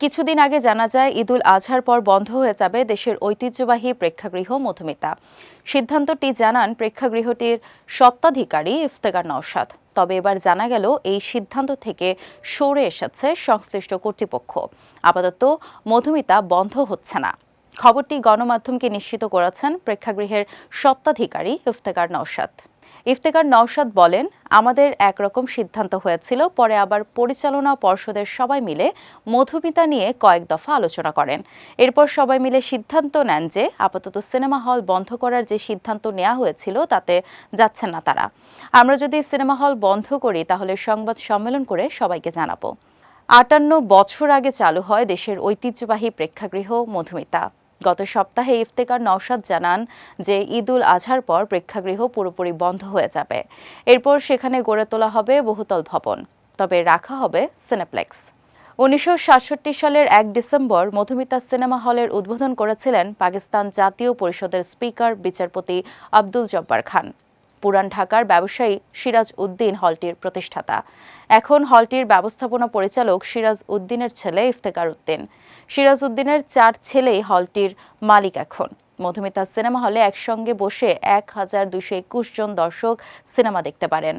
কিছুদিন আগে জানা যায়, ঈদুল আজহার পর বন্ধ হয়ে যাবে দেশের ঐতিহ্যবাহী প্রেক্ষাগৃহ মধুমিতা। সিদ্ধান্তটি জানান প্রেক্ষাগৃহটির সত্ত্বাধিকারী ইফতেকার নওশাদ। তবে এবার জানা গেল, এই সিদ্ধান্ত থেকে সরে এসেছে সংশ্লিষ্ট কর্তৃপক্ষ। আপাতত মধুমিতা বন্ধ হচ্ছে না। খবরটি গণমাধ্যমকে নিশ্চিত করেছেন প্রেক্ষাগৃহের সত্ত্বাধিকারী ইফতেকার নওশাদ। ইফতেকার নওশাদ বলেন, আমাদের একরকম সিদ্ধান্ত হয়েছিল, পরে আবার পরিচালনা পর্ষদের সবাই মিলে মধুমিতা নিয়ে কয়েক দফা আলোচনা করেন। এরপর সবাই মিলে সিদ্ধান্ত নেন যে আপাতত সিনেমা হল বন্ধ করার যে সিদ্ধান্ত নেওয়া হয়েছিল, তাতে যাচ্ছেন না তারা। আমরা যদি সিনেমা হল বন্ধ করি, তাহলে সংবাদ সম্মেলন করে সবাইকে জানাব। আটান্ন বছর আগে চালু হয় দেশের ঐতিহ্যবাহী প্রেক্ষাগৃহ মধুমিতা। গত সপ্তাহে ইফতেকার নওশাদ জানান যে ঈদুল আজহার পর প্রেক্ষাগৃহ পুরোপুরি বন্ধ হয়ে যাবে। এরপর সেখানে গড়ে তোলা হবে বহুতল ভবন। তবে রাখা হবে সিনেপ্লেক্স। উনিশশো সাতষট্টি সালের এক ডিসেম্বর মধুমিতা সিনেমা হলের উদ্বোধন করেছিলেন পাকিস্তান জাতীয় পরিষদের স্পিকার, বিচারপতি আব্দুল জব্বার খান। পুরান ঢাকার ব্যবসায়ী সিরাজ উদ্দিন হলটির প্রতিষ্ঠাতা। এখন হলটির ব্যবস্থাপনা পরিচালক সিরাজ উদ্দিনের ছেলে ইফতেকার উদ্দিন। সিরাজ উদ্দিনের চার ছেলেই হলটির মালিক এখন। মধুমিতা সিনেমা হলে একসঙ্গে বসে এক হাজার দুশো একুশ জন দর্শক সিনেমা দেখতে পারেন।